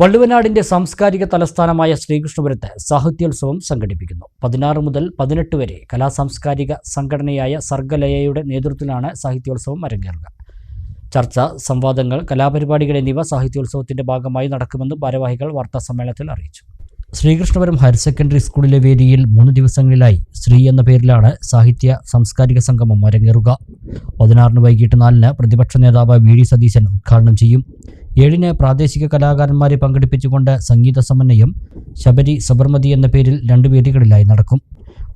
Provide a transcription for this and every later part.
വള്ളുവനാടിന്റെ സാംസ്കാരിക തലസ്ഥാനമായ ശ്രീകൃഷ്ണപുരത്ത് സാഹിത്യോത്സവം സംഘടിപ്പിക്കുന്നു. പതിനാറ് മുതൽ പതിനെട്ട് വരെ കലാസാംസ്കാരിക സംഘടനയായ സർഗലയയുടെ നേതൃത്വത്തിലാണ് സാഹിത്യോത്സവം അരങ്ങേറുക. ചർച്ച സംവാദങ്ങൾ കലാപരിപാടികൾ എന്നിവ സാഹിത്യോത്സവത്തിന്റെ ഭാഗമായി നടക്കുമെന്ന് ഭാരവാഹികൾ വാർത്താ സമ്മേളനത്തിൽ അറിയിച്ചു. ശ്രീകൃഷ്ണപുരം ഹയർ സെക്കൻഡറി സ്കൂളിലെ വേദിയിൽ മൂന്ന് ദിവസങ്ങളിലായി ശ്രീ എന്ന പേരിലാണ് സാഹിത്യ സാംസ്കാരിക സംഗമം അരങ്ങേറുക. പതിനാറിന് വൈകിട്ട് നാലിന് പ്രതിപക്ഷ നേതാവ് വി ഡി സതീശൻ ഉദ്ഘാടനം ചെയ്യും. ഏഴിന് പ്രാദേശിക കലാകാരന്മാരെ പങ്കെടുപ്പിച്ചുകൊണ്ട് സംഗീത സമന്വയം ശബരി സബർമതി എന്ന പേരിൽ രണ്ട് വേദികളിലായി നടക്കും.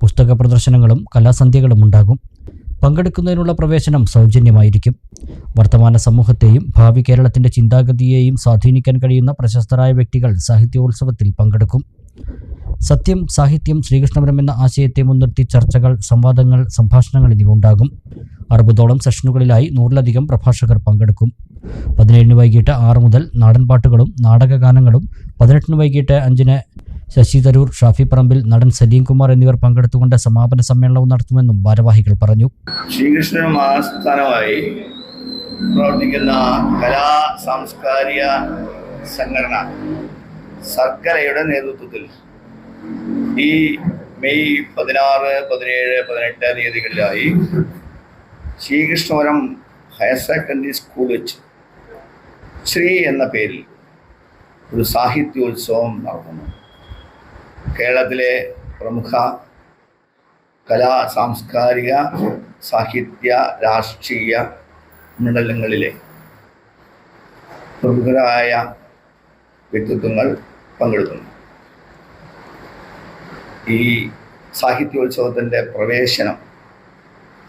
പുസ്തക പ്രദർശനങ്ങളും കലാസന്ധ്യകളും ഉണ്ടാകും. പങ്കെടുക്കുന്നതിനുള്ള പ്രവേശനം സൗജന്യമായിരിക്കും. വർത്തമാന സമൂഹത്തെയും ഭാവി കേരളത്തിന്റെ ചിന്താഗതിയെയും സ്വാധീനിക്കാൻ കഴിയുന്ന പ്രശസ്തരായ വ്യക്തികൾ സാഹിത്യോത്സവത്തിൽ പങ്കെടുക്കും. സത്യം സാഹിത്യം ശ്രീകൃഷ്ണപുരം എന്ന ആശയത്തെ മുൻനിർത്തി ചർച്ചകൾ സംവാദങ്ങൾ സംഭാഷണങ്ങൾ എന്നിവ ഉണ്ടാകും. അറുപതോളം സെഷനുകളിലായി നൂറിലധികം പ്രഭാഷകർ പങ്കെടുക്കും. പതിനേഴിന് വൈകിട്ട് ആറ് മുതൽ നാടൻപാട്ടുകളും നാടകഗാനങ്ങളും പതിനെട്ടിന് വൈകിട്ട് അഞ്ചിന് ശശി തരൂർ ഷാഫി പറമ്പിൽ നടൻ സലീം കുമാർ എന്നിവർ പങ്കെടുത്തുകൊണ്ട് സമാപന സമ്മേളനവും നടത്തുമെന്നും ഭാരവാഹികൾ പറഞ്ഞു. ശ്രീകൃഷ്ണ ആസ്ഥാനമായി പ്രവർത്തിക്കുന്ന കലാ സാംസ്കാരിക സംഘടന സർക്കരയുടെ നേതൃത്വത്തിൽ ഈ മെയ് പതിനാറ് പതിനേഴ് പതിനെട്ട് തീയതികളിലായി ശ്രീകൃഷ്ണപുരം ഹയർ സെക്കൻഡറി സ്കൂൾ വെച്ച് ശ്രീ എന്ന പേരിൽ ഒരു സാഹിത്യോത്സവം നടക്കുന്നു. കേരളത്തിലെ പ്രമുഖ കലാ സാംസ്കാരിക സാഹിത്യ രാഷ്ട്രീയ മണ്ഡലങ്ങളിലെ പ്രമുഖരായ വ്യക്തിത്വങ്ങൾ പങ്കെടുക്കുന്നു. ഈ സാഹിത്യോത്സവത്തിന്റെ പ്രവേശനം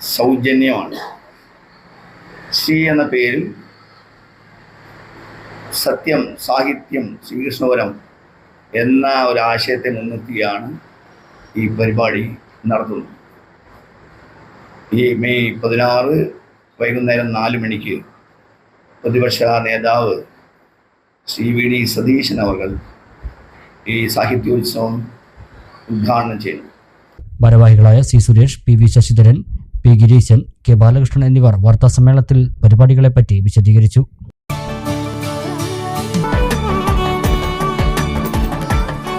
സൗജന്യമാണ്. ശ്രീ എന്ന പേരിൽ സത്യം സാഹിത്യം ശ്രീകൃഷ്ണപുരം എന്ന ഒരു ആശയത്തെ മുൻനിർത്തിയാണ് ഈ പരിപാടി നടത്തുന്നത്. ഈ മെയ് പതിനാറ് വൈകുന്നേരം നാല് മണിക്ക് പ്രതിപക്ഷ നേതാവ് ശ്രീ വി ഡി സതീശൻ അവർകൾ ഈ സാഹിത്യോത്സവം ഉദ്ഘാടനം ചെയ്യുന്നു ഭാരവാഹികളായ C Suresh P V Sasidharan P Gireesan K Balakrishnan എന്നിവർ വാർത്താസമ്മേളനത്തിൽ പരിപാടികളെപ്പറ്റി വിശദീകരിച്ചു.